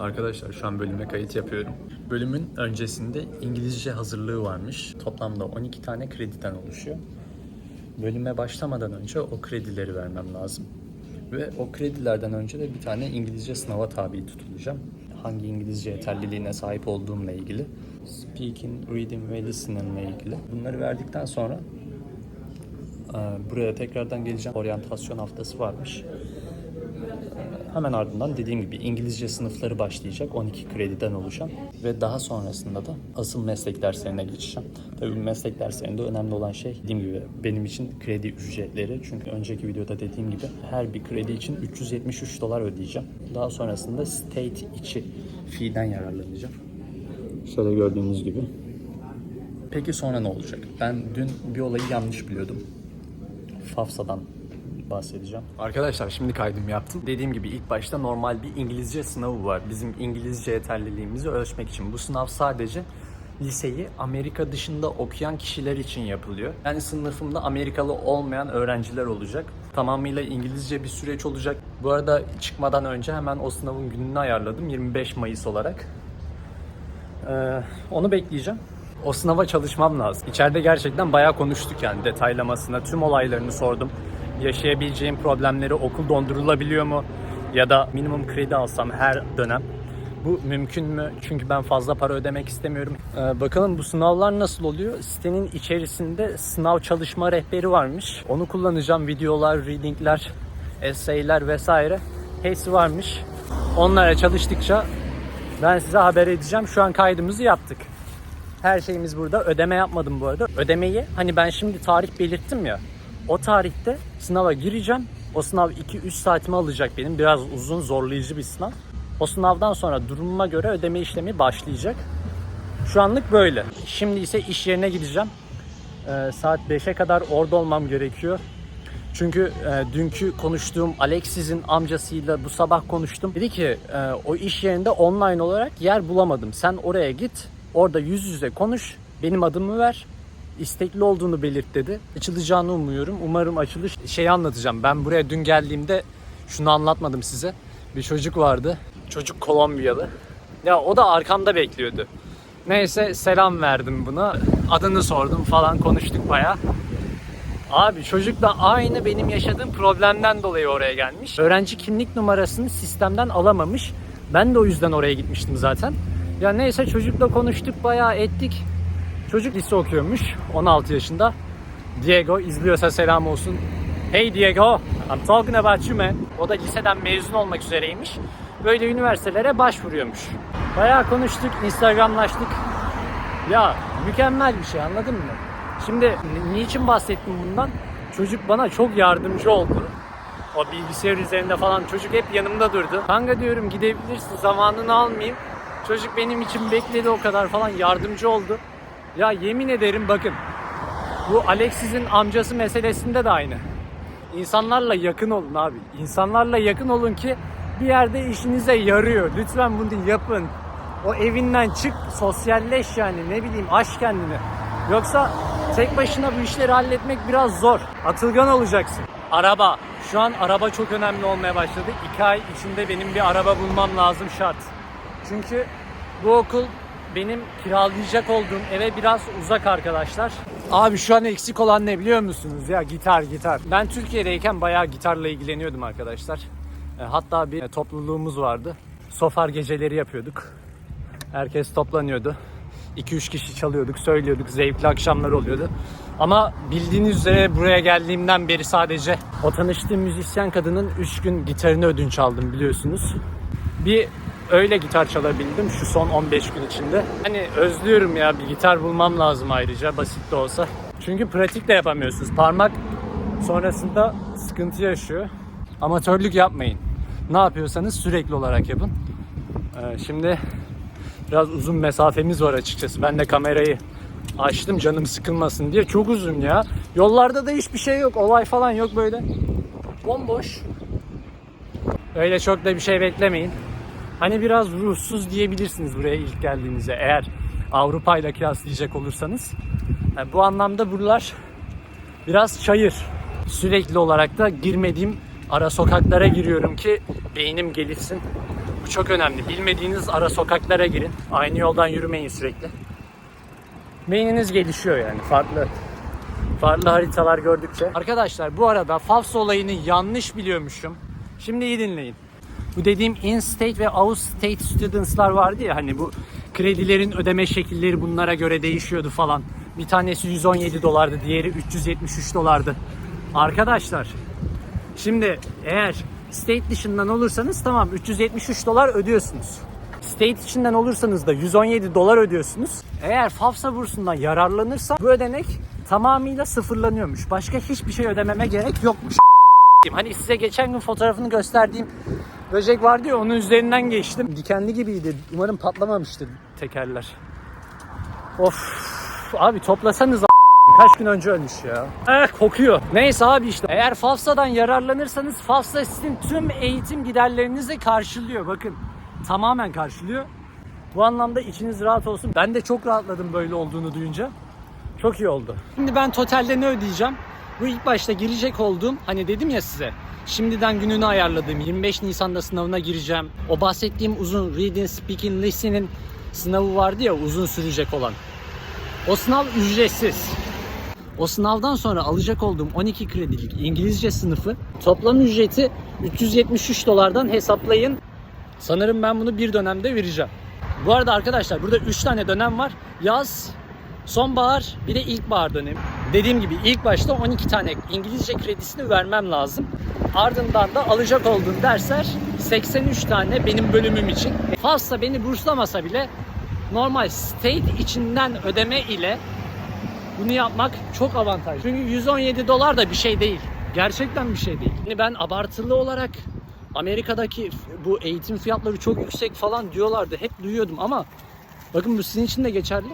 Arkadaşlar şu an bölüme kayıt yapıyorum. Bölümün öncesinde İngilizce hazırlığı varmış. Toplamda 12 tane krediden oluşuyor. Bölüme başlamadan önce o kredileri vermem lazım. Ve o kredilerden önce de bir tane İngilizce sınava tabi tutulacağım. Hangi İngilizce yeterliliğine sahip olduğumla ilgili. Speaking, reading ve listening ile ilgili. Bunları verdikten sonra e, buraya tekrardan geleceğim. Oryantasyon haftası varmış. Hemen ardından dediğim gibi İngilizce sınıfları başlayacak 12 krediden oluşan ve daha sonrasında da asıl meslek derslerine geçeceğim. Tabii meslek derslerinde önemli olan şey dediğim gibi benim için kredi ücretleri. Çünkü önceki videoda dediğim gibi her bir kredi için 373 dolar ödeyeceğim. Daha sonrasında state içi fee'den yararlanacağım. Şöyle gördüğünüz gibi. Peki sonra ne olacak? Ben dün bir olayı yanlış biliyordum. Fafsa'dan bahsedeceğim. Arkadaşlar şimdi kaydım yaptım. Dediğim gibi ilk başta normal bir İngilizce sınavı var. Bizim İngilizce yeterliliğimizi ölçmek için. Bu sınav sadece liseyi Amerika dışında okuyan kişiler için yapılıyor. Yani sınıfımda Amerikalı olmayan öğrenciler olacak. Tamamıyla İngilizce bir süreç olacak. Bu arada çıkmadan önce hemen o sınavın gününü ayarladım. 25 Mayıs olarak. Ee, onu bekleyeceğim. O sınava çalışmam lazım. İçeride gerçekten bayağı konuştuk yani detaylamasına. Tüm olaylarını sordum. Yaşayabileceğim problemleri okul dondurulabiliyor mu? Ya da minimum kredi alsam her dönem. Bu mümkün mü? Çünkü ben fazla para ödemek istemiyorum. Ee, bakalım bu sınavlar nasıl oluyor? Sitenin içerisinde sınav çalışma rehberi varmış. Onu kullanacağım. Videolar, readingler, essayler vesaire. Hepsi varmış. Onlara çalıştıkça ben size haber edeceğim. Şu an kaydımızı yaptık. Her şeyimiz burada. Ödeme yapmadım bu arada. Ödemeyi hani ben şimdi tarih belirttim ya. O tarihte sınava gireceğim. O sınav 2-3 saatimi alacak benim. Biraz uzun, zorlayıcı bir sınav. O sınavdan sonra durumuma göre ödeme işlemi başlayacak. Şu anlık böyle. Şimdi ise iş yerine gideceğim. Ee, saat 5'e kadar orada olmam gerekiyor. Çünkü e, dünkü konuştuğum Alexis'in amcasıyla bu sabah konuştum. Dedi ki e, o iş yerinde online olarak yer bulamadım. Sen oraya git. Orada yüz yüze konuş. Benim adımı ver. İstekli olduğunu belirt dedi. Açılacağını umuyorum. Umarım açılış. Şeyi anlatacağım. Ben buraya dün geldiğimde şunu anlatmadım size. Bir çocuk vardı. Çocuk Kolombiyalı. Ya o da arkamda bekliyordu. Neyse selam verdim buna. Adını sordum falan konuştuk baya. Abi çocuk da aynı benim yaşadığım problemden dolayı oraya gelmiş. Öğrenci kimlik numarasını sistemden alamamış. Ben de o yüzden oraya gitmiştim zaten. Ya neyse çocukla konuştuk bayağı ettik. Çocuk lise okuyormuş 16 yaşında. Diego izliyorsa selam olsun. Hey Diego, I'm talking about you man. O da liseden mezun olmak üzereymiş. Böyle üniversitelere başvuruyormuş. Bayağı konuştuk, Instagramlaştık. Ya mükemmel bir şey anladın mı? Şimdi ni- niçin bahsettim bundan? Çocuk bana çok yardımcı oldu. O bilgisayar üzerinde falan çocuk hep yanımda durdu. Kanka diyorum gidebilirsin zamanını almayayım. Çocuk benim için bekledi o kadar falan yardımcı oldu. Ya yemin ederim bakın bu Alexis'in amcası meselesinde de aynı. İnsanlarla yakın olun abi. İnsanlarla yakın olun ki bir yerde işinize yarıyor. Lütfen bunu yapın. O evinden çık, sosyalleş yani ne bileyim aş kendini. Yoksa tek başına bu işleri halletmek biraz zor. Atılgan olacaksın. Araba. Şu an araba çok önemli olmaya başladı. İki ay içinde benim bir araba bulmam lazım şart. Çünkü bu okul benim kiralayacak olduğum eve biraz uzak arkadaşlar. Abi şu an eksik olan ne biliyor musunuz ya gitar gitar. Ben Türkiye'deyken bayağı gitarla ilgileniyordum arkadaşlar. E, Hatta bir topluluğumuz vardı. Sofar geceleri yapıyorduk. Herkes toplanıyordu. 2-3 kişi çalıyorduk, söylüyorduk. Zevkli akşamlar oluyordu. Ama bildiğiniz üzere buraya geldiğimden beri sadece o tanıştığım müzisyen kadının 3 gün gitarını ödünç aldım biliyorsunuz. Bir öyle gitar çalabildim şu son 15 gün içinde. Hani özlüyorum ya bir gitar bulmam lazım ayrıca basit de olsa. Çünkü pratik de yapamıyorsunuz. Parmak sonrasında sıkıntı yaşıyor. Amatörlük yapmayın. Ne yapıyorsanız sürekli olarak yapın. Ee, şimdi biraz uzun mesafemiz var açıkçası. Ben de kamerayı açtım canım sıkılmasın diye. Çok uzun ya. Yollarda da hiçbir şey yok. Olay falan yok böyle. Bomboş. Öyle çok da bir şey beklemeyin. Hani biraz ruhsuz diyebilirsiniz buraya ilk geldiğinizde eğer Avrupa ile kıyaslayacak olursanız. Yani bu anlamda buralar biraz çayır. Sürekli olarak da girmediğim ara sokaklara giriyorum ki beynim gelişsin. Bu çok önemli. Bilmediğiniz ara sokaklara girin. Aynı yoldan yürümeyin sürekli. Beyniniz gelişiyor yani farklı farklı haritalar gördükçe. Arkadaşlar bu arada FAFSA olayını yanlış biliyormuşum. Şimdi iyi dinleyin. Bu dediğim in-state ve out-state students'lar vardı ya hani bu kredilerin ödeme şekilleri bunlara göre değişiyordu falan. Bir tanesi 117 dolardı, diğeri 373 dolardı. Arkadaşlar şimdi eğer state dışından olursanız tamam 373 dolar ödüyorsunuz. State içinden olursanız da 117 dolar ödüyorsunuz. Eğer FAFSA bursundan yararlanırsa bu ödenek tamamıyla sıfırlanıyormuş. Başka hiçbir şey ödememe gerek yokmuş. Hani size geçen gün fotoğrafını gösterdiğim böcek vardı ya onun üzerinden geçtim. Dikenli gibiydi. Umarım patlamamıştır tekerler. Of abi toplasanız Kaç gün önce ölmüş ya. Eh kokuyor. Neyse abi işte. Eğer FAFSA'dan yararlanırsanız FAFSA sizin tüm eğitim giderlerinizi karşılıyor. Bakın tamamen karşılıyor. Bu anlamda içiniz rahat olsun. Ben de çok rahatladım böyle olduğunu duyunca. Çok iyi oldu. Şimdi ben totalde ne ödeyeceğim? Bu ilk başta girecek olduğum hani dedim ya size şimdiden gününü ayarladığım 25 Nisan'da sınavına gireceğim. O bahsettiğim uzun reading, speaking, listening sınavı vardı ya uzun sürecek olan. O sınav ücretsiz. O sınavdan sonra alacak olduğum 12 kredilik İngilizce sınıfı toplam ücreti 373 dolardan hesaplayın. Sanırım ben bunu bir dönemde vereceğim. Bu arada arkadaşlar burada 3 tane dönem var. Yaz, sonbahar bir de ilkbahar dönemi. Dediğim gibi ilk başta 12 tane İngilizce kredisini vermem lazım. Ardından da alacak olduğum dersler 83 tane benim bölümüm için. FAFSA beni burslamasa bile normal state içinden ödeme ile bunu yapmak çok avantajlı. Çünkü 117 dolar da bir şey değil. Gerçekten bir şey değil. Yani ben abartılı olarak Amerika'daki bu eğitim fiyatları çok yüksek falan diyorlardı. Hep duyuyordum ama bakın bu sizin için de geçerli.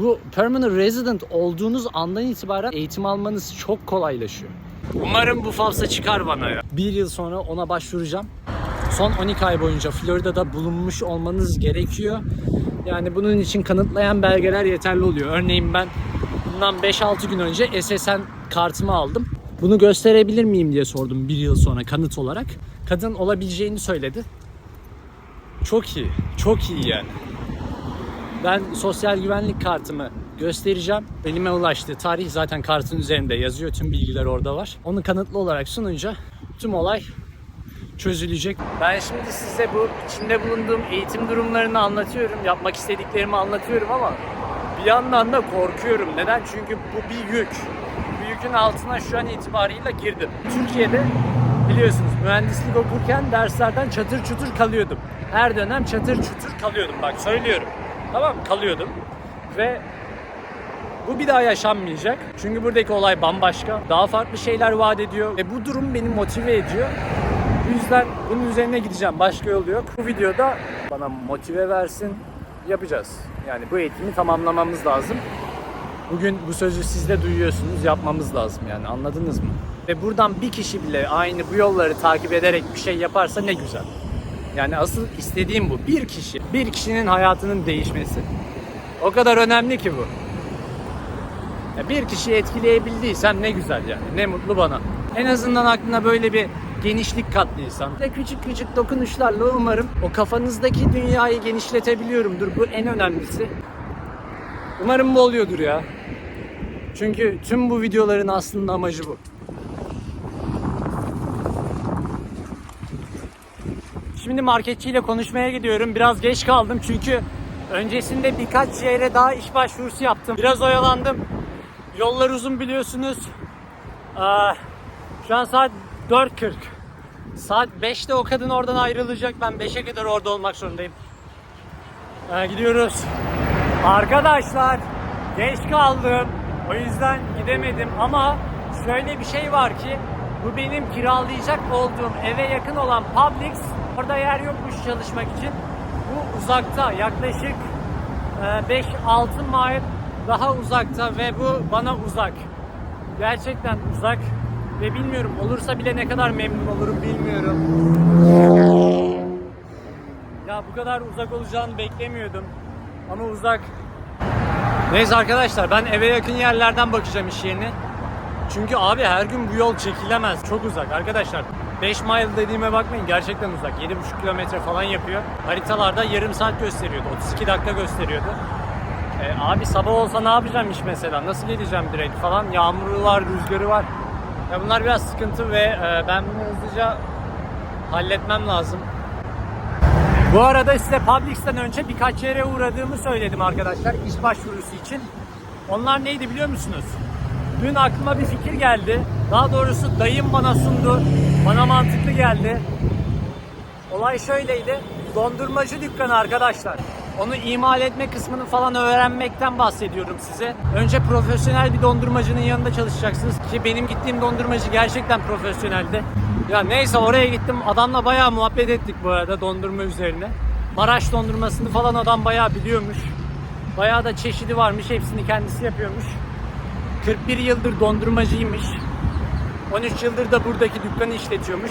Bu permanent resident olduğunuz andan itibaren eğitim almanız çok kolaylaşıyor. Umarım bu falsa çıkar bana ya. Bir yıl sonra ona başvuracağım. Son 12 ay boyunca Florida'da bulunmuş olmanız gerekiyor. Yani bunun için kanıtlayan belgeler yeterli oluyor. Örneğin ben bundan 5-6 gün önce SSN kartımı aldım. Bunu gösterebilir miyim diye sordum bir yıl sonra kanıt olarak. Kadın olabileceğini söyledi. Çok iyi, çok iyi yani. Ben sosyal güvenlik kartımı göstereceğim. Elime ulaştı. Tarih zaten kartın üzerinde yazıyor. Tüm bilgiler orada var. Onu kanıtlı olarak sununca tüm olay çözülecek. Ben şimdi size bu içinde bulunduğum eğitim durumlarını anlatıyorum. Yapmak istediklerimi anlatıyorum ama bir yandan da korkuyorum. Neden? Çünkü bu bir yük. Bu yükün altına şu an itibarıyla girdim. Türkiye'de biliyorsunuz mühendislik okurken derslerden çatır çutur kalıyordum. Her dönem çatır çutur kalıyordum. Bak söylüyorum. Tamam kalıyordum. Ve bu bir daha yaşanmayacak. Çünkü buradaki olay bambaşka. Daha farklı şeyler vaat ediyor. Ve bu durum beni motive ediyor. Bu yüzden bunun üzerine gideceğim. Başka yolu yok. Bu videoda bana motive versin. Yapacağız. Yani bu eğitimi tamamlamamız lazım. Bugün bu sözü siz de duyuyorsunuz. Yapmamız lazım yani anladınız mı? Ve buradan bir kişi bile aynı bu yolları takip ederek bir şey yaparsa ne güzel. Yani asıl istediğim bu. Bir kişi. Bir kişinin hayatının değişmesi. O kadar önemli ki bu. Ya bir kişiyi etkileyebildiysem ne güzel yani. Ne mutlu bana. En azından aklına böyle bir genişlik kattıysam. Ve küçük küçük dokunuşlarla umarım o kafanızdaki dünyayı genişletebiliyorumdur. Bu en önemlisi. Umarım bu oluyordur ya. Çünkü tüm bu videoların aslında amacı bu. Şimdi marketçiyle konuşmaya gidiyorum. Biraz geç kaldım çünkü öncesinde birkaç yere daha iş başvurusu yaptım. Biraz oyalandım. Yollar uzun biliyorsunuz. Aa, şu an saat 4.40. Saat 5'te o kadın oradan ayrılacak. Ben 5'e kadar orada olmak zorundayım. Ee, gidiyoruz. Arkadaşlar geç kaldım. O yüzden gidemedim ama şöyle bir şey var ki bu benim kiralayacak olduğum eve yakın olan Publix. Orada yer yokmuş çalışmak için. Bu uzakta yaklaşık e, 5-6 mile daha uzakta ve bu bana uzak. Gerçekten uzak ve bilmiyorum olursa bile ne kadar memnun olurum bilmiyorum. Ya bu kadar uzak olacağını beklemiyordum. Ama uzak. Neyse arkadaşlar ben eve yakın yerlerden bakacağım iş yerine. Çünkü abi her gün bu yol çekilemez. Çok uzak arkadaşlar. 5 mile dediğime bakmayın gerçekten uzak. 7,5 kilometre falan yapıyor. Haritalarda yarım saat gösteriyordu. 32 dakika gösteriyordu. E, abi sabah olsa ne yapacağım iş mesela? Nasıl geleceğim direkt falan? Yağmuru var, rüzgarı var. Ya bunlar biraz sıkıntı ve e, ben bunu hızlıca halletmem lazım. Bu arada size Publix'ten önce birkaç yere uğradığımı söyledim arkadaşlar iş başvurusu için. Onlar neydi biliyor musunuz? Dün aklıma bir fikir geldi. Daha doğrusu dayım bana sundu. Bana mantıklı geldi. Olay şöyleydi. Dondurmacı dükkanı arkadaşlar. Onu imal etme kısmını falan öğrenmekten bahsediyorum size. Önce profesyonel bir dondurmacının yanında çalışacaksınız ki benim gittiğim dondurmacı gerçekten profesyoneldi. Ya neyse oraya gittim. Adamla bayağı muhabbet ettik bu arada dondurma üzerine. Maraş dondurmasını falan adam bayağı biliyormuş. Bayağı da çeşidi varmış. Hepsini kendisi yapıyormuş. 41 yıldır dondurmacıymış. 13 yıldır da buradaki dükkanı işletiyormuş.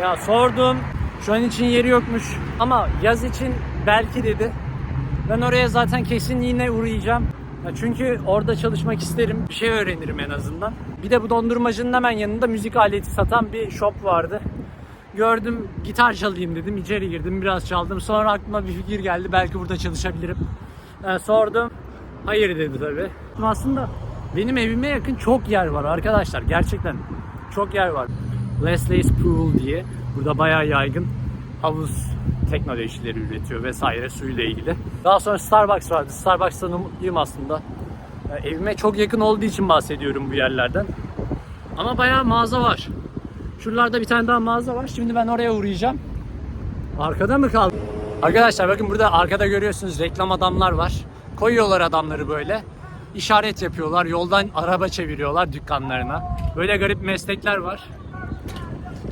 Ya sordum. Şu an için yeri yokmuş. Ama yaz için belki dedi. Ben oraya zaten kesin yine uğrayacağım. Ya çünkü orada çalışmak isterim. Bir şey öğrenirim en azından. Bir de bu dondurmacının hemen yanında müzik aleti satan bir shop vardı. Gördüm gitar çalayım dedim. İçeri girdim biraz çaldım. Sonra aklıma bir fikir geldi. Belki burada çalışabilirim. Yani sordum. Hayır dedi tabii. Aslında benim evime yakın çok yer var arkadaşlar. Gerçekten çok yer var. Leslie's Pool diye. Burada bayağı yaygın havuz teknolojileri üretiyor vesaire suyla ilgili. Daha sonra Starbucks vardı. Starbucks'tan umutluyum aslında. Yani evime çok yakın olduğu için bahsediyorum bu yerlerden. Ama bayağı mağaza var. Şuralarda bir tane daha mağaza var. Şimdi ben oraya uğrayacağım. Arkada mı kaldı? Arkadaşlar bakın burada arkada görüyorsunuz reklam adamlar var. Koyuyorlar adamları böyle. İşaret yapıyorlar. Yoldan araba çeviriyorlar dükkanlarına. Böyle garip meslekler var.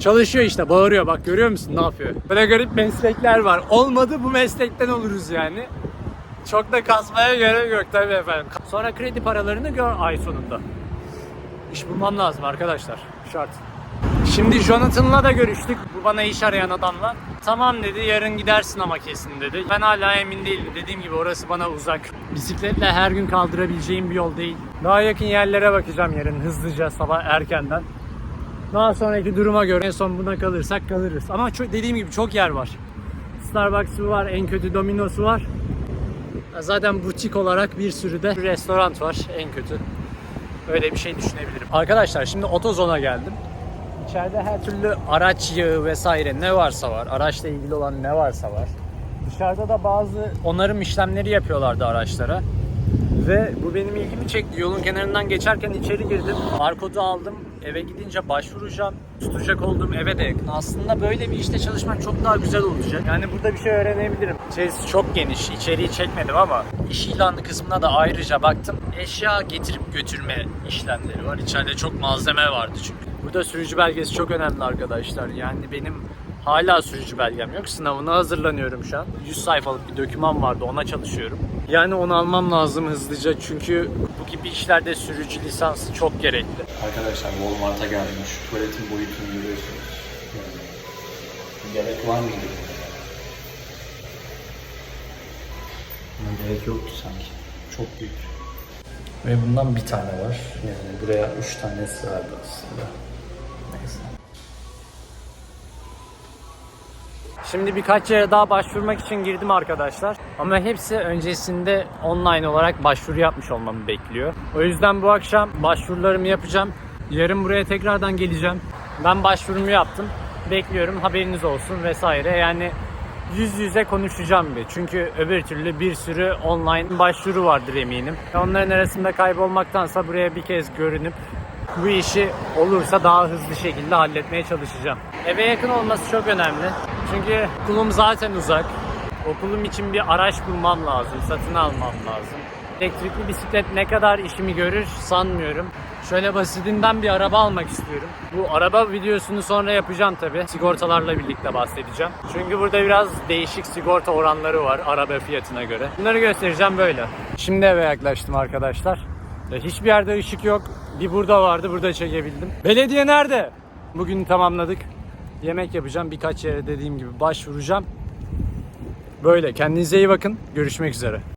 Çalışıyor işte bağırıyor bak görüyor musun ne yapıyor? Böyle garip meslekler var. Olmadı bu meslekten oluruz yani. Çok da kasmaya gerek yok tabii efendim. Sonra kredi paralarını gör ay sonunda. İş bulmam lazım arkadaşlar. Şart. Şimdi Jonathan'la da görüştük. Bu bana iş arayan adamla. Tamam dedi yarın gidersin ama kesin dedi. Ben hala emin değilim. Dediğim gibi orası bana uzak. Bisikletle her gün kaldırabileceğim bir yol değil. Daha yakın yerlere bakacağım yarın hızlıca sabah erkenden. Daha sonraki duruma göre en son buna kalırsak kalırız. Ama çok, dediğim gibi çok yer var. Starbucks'u var, en kötü Domino'su var. Zaten butik olarak bir sürü de restoran var en kötü. Öyle bir şey düşünebilirim. Arkadaşlar şimdi otozona geldim. İçeride her türlü araç yağı vesaire ne varsa var. Araçla ilgili olan ne varsa var. Dışarıda da bazı onarım işlemleri yapıyorlardı araçlara. Ve bu benim ilgimi çekti. Yolun kenarından geçerken içeri girdim. Barkodu aldım. Eve gidince başvuracağım. Tutacak olduğum eve de yakın. Aslında böyle bir işte çalışmak çok daha güzel olacak. Yani burada bir şey öğrenebilirim. İçerisi çok geniş. İçeriği çekmedim ama iş ilanı kısmına da ayrıca baktım. Eşya getirip götürme işlemleri var. İçeride çok malzeme vardı çünkü. Burada sürücü belgesi çok önemli arkadaşlar. Yani benim Hala sürücü belgem yok. Sınavına hazırlanıyorum şu an. 100 sayfalık bir doküman vardı. Ona çalışıyorum. Yani onu almam lazım hızlıca. Çünkü bu gibi işlerde sürücü lisansı çok gerekli. Arkadaşlar Walmart'a geldim. Şu tuvaletin boyutunu görüyorsunuz. Gerek var mıydı? Buna gerek yoktu sanki. Çok büyük. Ve bundan bir tane var. Yani buraya üç tane sığardı aslında. Neyse. Şimdi birkaç yere daha başvurmak için girdim arkadaşlar. Ama hepsi öncesinde online olarak başvuru yapmış olmamı bekliyor. O yüzden bu akşam başvurularımı yapacağım. Yarın buraya tekrardan geleceğim. Ben başvurumu yaptım. Bekliyorum haberiniz olsun vesaire. Yani yüz yüze konuşacağım bir. Çünkü öbür türlü bir sürü online başvuru vardır eminim. Onların arasında kaybolmaktansa buraya bir kez görünüp bu işi olursa daha hızlı şekilde halletmeye çalışacağım. Eve yakın olması çok önemli. Çünkü okulum zaten uzak. Okulum için bir araç bulmam lazım, satın almam lazım. Elektrikli bisiklet ne kadar işimi görür sanmıyorum. Şöyle basitinden bir araba almak istiyorum. Bu araba videosunu sonra yapacağım tabi. Sigortalarla birlikte bahsedeceğim. Çünkü burada biraz değişik sigorta oranları var araba fiyatına göre. Bunları göstereceğim böyle. Şimdi eve yaklaştım arkadaşlar. Ya Hiçbir yerde ışık yok. Bir burada vardı, burada çekebildim. Belediye nerede? Bugün tamamladık. Yemek yapacağım. Birkaç yere dediğim gibi başvuracağım. Böyle. Kendinize iyi bakın. Görüşmek üzere.